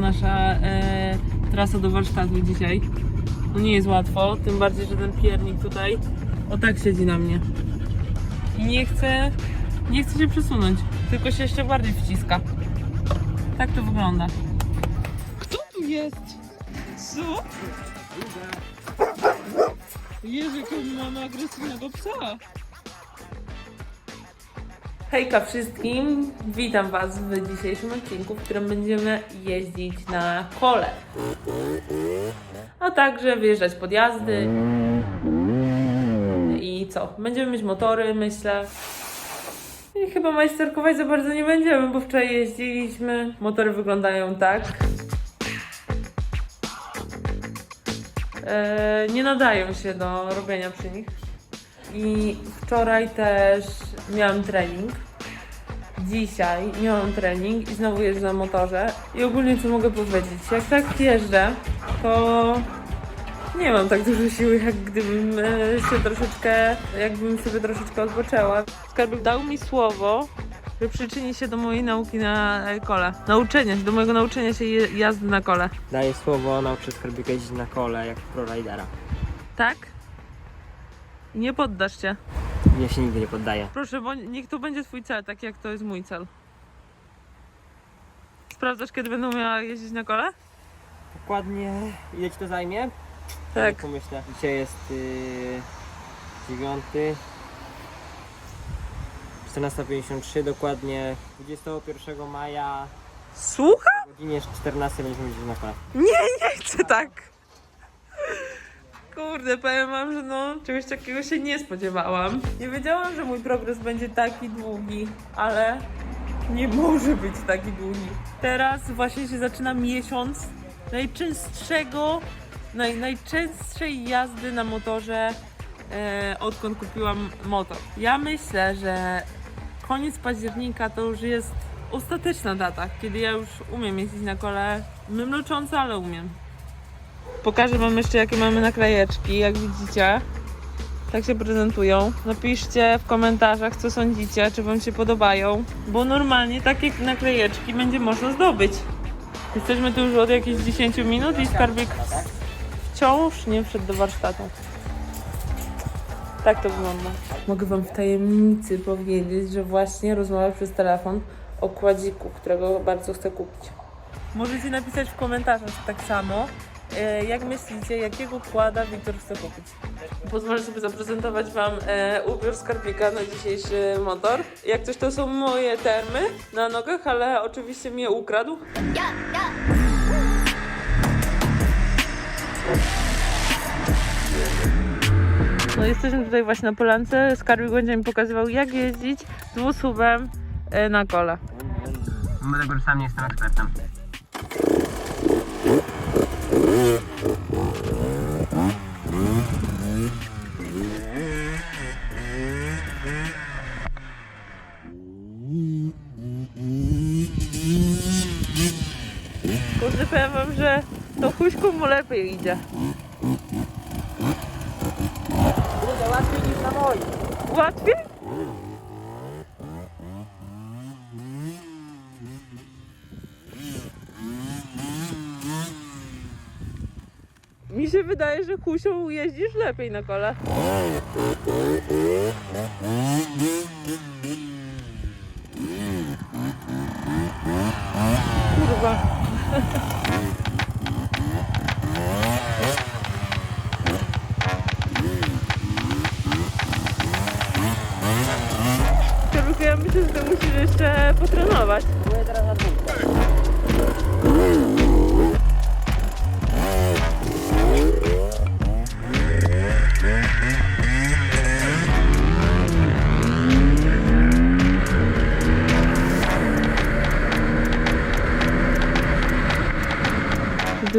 nasza e, trasa do warsztatu dzisiaj. No nie jest łatwo, tym bardziej, że ten piernik tutaj o tak siedzi na mnie. I nie chce, nie chce się przesunąć, tylko się jeszcze bardziej wciska. Tak to wygląda. Kto tu jest? Co? Jezu, jakiego mamy agresywnego psa. Hejka wszystkim, witam Was w dzisiejszym odcinku, w którym będziemy jeździć na kole. A także wyjeżdżać podjazdy. I co? Będziemy mieć motory, myślę. I chyba majsterkować za bardzo nie będziemy, bo wczoraj jeździliśmy. Motory wyglądają tak. E, nie nadają się do robienia przy nich. I wczoraj też miałam trening. Dzisiaj miałam trening i znowu jeżdżę na motorze. I ogólnie co mogę powiedzieć? Jak tak jeżdżę, to nie mam tak dużo siły, jak gdybym e, się troszeczkę, jakbym sobie troszeczkę odpoczęła. Skarbik dał mi słowo, że przyczyni się do mojej nauki na kole. Nauczenia się, do mojego nauczenia się jazdy na kole. Daję słowo, nauczę skarbika jeździć na kole jak ProRidera. Tak? Nie poddasz się. Ja się nigdy nie poddaję. Proszę, bo niech to będzie twój cel, tak jak to jest mój cel. Sprawdzasz, kiedy będę miała jeździć na kole? Dokładnie, ile ci to zajmie? Tak. Pomyślę. Dzisiaj jest yy, 9. 14.53, dokładnie 21 maja Słucham? o godzinie 14 będziemy jeździć na kole. Nie, nie chcę tak. Kurde, powiem wam, że no, czegoś takiego się nie spodziewałam. Nie wiedziałam, że mój progres będzie taki długi, ale nie może być taki długi. Teraz właśnie się zaczyna miesiąc najczęstszego, naj, najczęstszej jazdy na motorze, e, odkąd kupiłam motor. Ja myślę, że koniec października to już jest ostateczna data, kiedy ja już umiem jeździć na kole. Mymlocząco, ale umiem. Pokażę Wam jeszcze, jakie mamy naklejeczki, jak widzicie. Tak się prezentują. Napiszcie w komentarzach, co sądzicie, czy Wam się podobają, bo normalnie takie naklejeczki będzie można zdobyć. Jesteśmy tu już od jakichś 10 minut i skarbik wciąż nie wszedł do warsztatu. Tak to wygląda. Mogę Wam w tajemnicy powiedzieć, że właśnie rozmawiam przez telefon o kładziku, którego bardzo chcę kupić. Możecie napisać w komentarzach tak samo, e, jak myślicie, jakiego kłada Wiktor chce kupić. Pozwolę sobie zaprezentować Wam e, ubiór skarbika na dzisiejszy motor. Jak coś to są moje termy na nogach, ale oczywiście mnie ukradł. No jesteśmy tutaj właśnie na polance. Skarbik będzie mi pokazywał jak jeździć dwusuwem e, na kole. Dlatego, że sam nie jestem ekspertem. Kurde, powiem wam, że to chuśku mu lepiej idzie. Będzie łatwiej niż na moim. Łatwiej? Mi się wydaje, że Husią jeździsz lepiej na kole. Kurwa. Kierunku, ja myślę, że to musisz jeszcze potrenować. Byłem teraz na.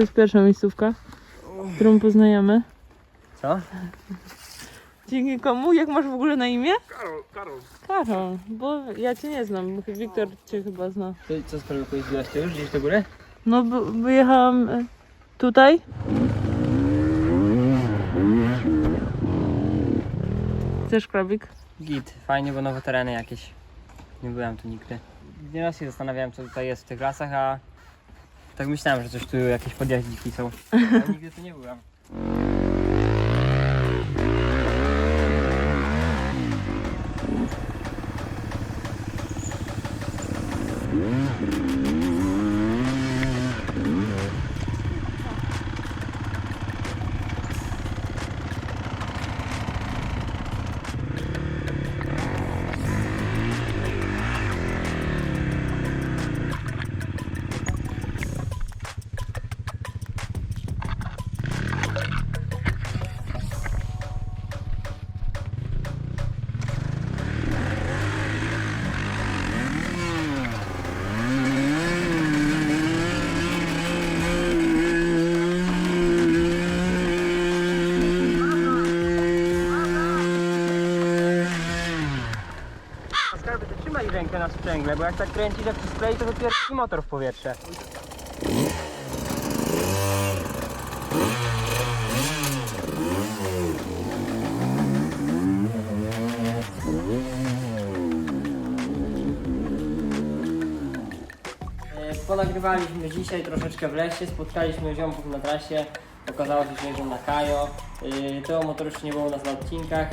Jest pierwsza miejscówka, którą poznajemy. Co? Dzięki komu? Jak masz w ogóle na imię? Karol, Karol. Karol, bo ja cię nie znam, bo Wiktor cię chyba zna. Co, co skarbika jeździłaś ty już gdzieś do góry? No, wyjechałam e, tutaj. Też krabik. Git, fajnie, bo nowe tereny jakieś. Nie byłem tu nigdy. Nieraz się zastanawiałem, co tutaj jest w tych lasach, a Tak myślałem, że coś tu jakieś podjaździki są. Ale nigdy tu nie byłem. Skarby, na sprzęgle, bo jak tak kręcisz, jak się sklei, to wypierdzi motor w powietrze. E, Ponagrywaliśmy dzisiaj troszeczkę w lesie, spotkaliśmy ziomków na trasie, okazało się, że jeżdżą na Kajo. E, Tego motoru jeszcze nie było u nas na odcinkach.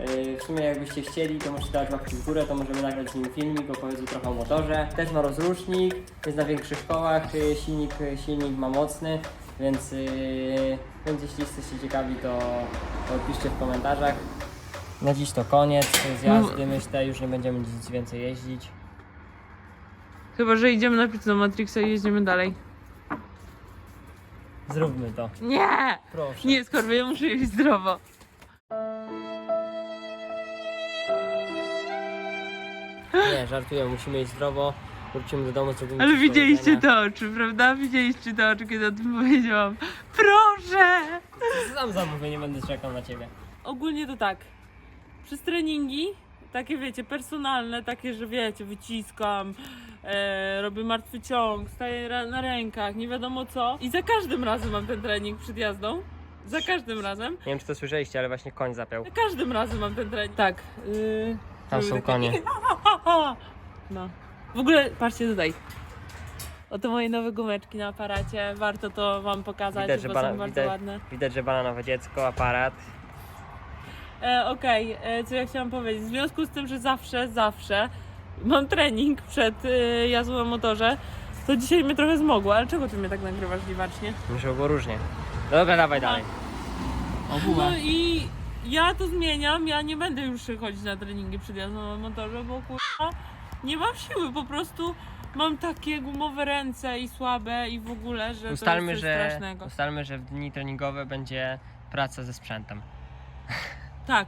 E, W sumie jakbyście chcieli, to możecie dać łapki w górę, to możemy nagrać z nim filmik, opowiedzieć trochę o motorze. Też ma rozrusznik, jest na większych kołach, e, silnik, silnik ma mocny, więc, więc jeśli jesteście ciekawi, to, to piszcie w komentarzach. Na dziś to koniec z jazdy, myślę, już nie będziemy nic więcej jeździć. Chyba, że idziemy na pizzę Matrixa i jedziemy dalej. Zróbmy to, Nie! proszę. Nie, skorby, ja muszę jeść zdrowo. Nie, żartuję, musimy jeść zdrowo. Wrócimy do domu, zrobimy Ale coś do widzieliście jedzenia. te oczy, prawda? Widzieliście te oczy, kiedy o tym powiedziałam. Proszę! Sam zamówię, nie będę czekał na ciebie. Ogólnie to tak. Przez treningi, takie wiecie, personalne, takie, że wiecie, wyciskam, e, robię martwy ciąg, staję ra- na rękach, nie wiadomo co. I za każdym razem mam ten trening przed jazdą. Za każdym razem. Nie wiem, czy to słyszeliście, ale właśnie koń zapiał. Za każdym razem mam ten trening. Tak. Yy, Tam są takie- konie. No. W ogóle patrzcie tutaj. Oto moje nowe gumeczki na aparacie. Warto to wam pokazać, Widać, że bo bana- są bardzo widać- ładne. Widać, że bananowe dziecko, aparat. E, Okej, e, co ja chciałam powiedzieć? W związku z tym, że zawsze, zawsze mam trening przed e, jazdą na motorze, to dzisiaj mnie trochę zmogło. Ale czego ty mnie tak nagrywasz dziwacznie? Muszę było różnie. Dobra, dawaj dalej. No i ja to zmieniam, ja nie będę już chodzić na treningi przed jazdą na motorze, bo kurwa nie mam siły, po prostu mam takie gumowe ręce i słabe i w ogóle, że Ustalmy, to jest coś że, strasznego. ustalmy, że w dni treningowe będzie praca ze sprzętem. Tak,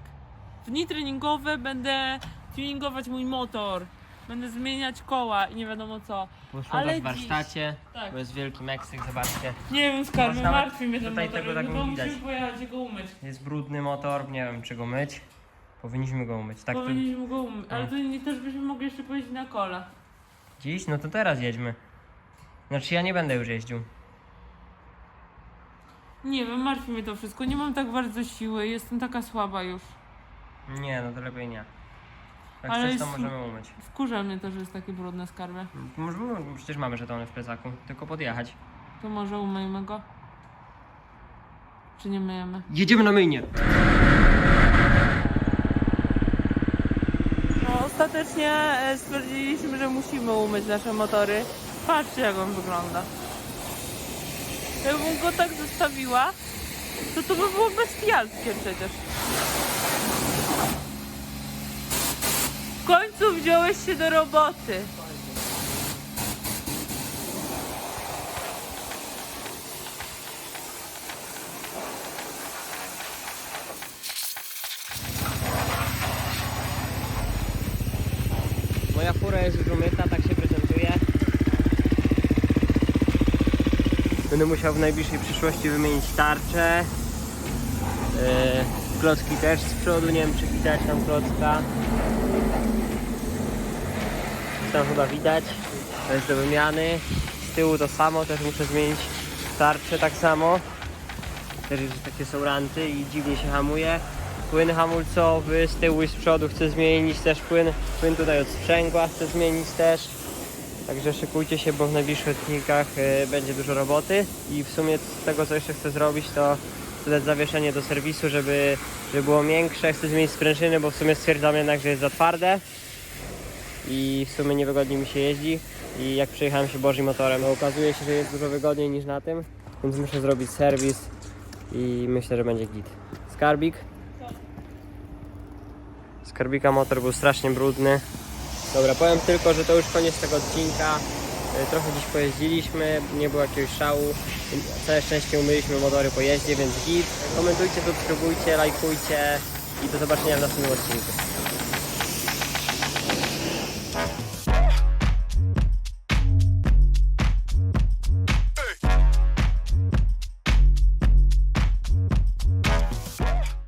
w dni treningowe będę tuningować mój motor, będę zmieniać koła i nie wiadomo co. Posprzątasz Ale w warsztacie, Tak. bo jest wielki Meksyk, zobaczcie. Nie wiem, skarby, Może nawet martwi mnie ten tutaj motor, tego tak nie musimy widać. pojechać i go umyć. Jest brudny motor, nie wiem czy go myć. Powinniśmy go umyć. Tak. Powinniśmy go umyć, ale No. to nie, też byśmy mogli jeszcze pojeździć na kole. Dziś? No to teraz jedźmy. Znaczy ja nie będę już jeździł. Nie wiem, martwi mnie to wszystko. Nie mam tak bardzo siły, jestem taka słaba już. Nie, no to lepiej nie. Jak Ale chcesz, to jest- możemy umyć. Wkurza mnie to, że jest takie brudne skarby. Możemy, przecież mamy żetony w plecaku, tylko podjechać. To może umyjmy go? Czy nie myjemy? Jedziemy na myjnie! No, ostatecznie e, stwierdziliśmy, że musimy umyć nasze motory. Patrzcie, jak on wygląda. Jakbym go tak zostawiła, to to by było bestialskie przecież. W końcu wziąłeś się do roboty. Moja fura jest już umyta, tak się prezentuje. Będę musiał w najbliższej przyszłości wymienić tarczę. Yy, klocki też z przodu, nie wiem czy widać tam klocka. Tam chyba widać. To jest do wymiany. Z tyłu to samo, też muszę zmienić tarczę tak samo. Też jest takie są ranty i dziwnie się hamuje. Płyn hamulcowy z tyłu i z przodu chcę zmienić też płyn. Płyn tutaj od sprzęgła chcę zmienić też. Także szykujcie się, bo w najbliższych odcinkach y, będzie dużo roboty i w sumie z tego co jeszcze chcę zrobić to dać zawieszenie do serwisu, żeby, żeby było miększe. Chcę zmienić sprężyny, bo w sumie stwierdzam jednak, że jest za twarde i w sumie niewygodnie mi się jeździ i jak przejechałem się Bożym motorem, no okazuje się, że jest dużo wygodniej niż na tym, więc muszę zrobić serwis i myślę, że będzie git. Skarbik. Skarbika motor był strasznie brudny. Dobra, powiem tylko, że to już koniec tego odcinka. Y, Trochę dziś pojeździliśmy, nie było jakiegoś szału. Całe szczęście umyliśmy motory po jeździe, więc git. Komentujcie, subskrybujcie, lajkujcie i do zobaczenia w następnym odcinku.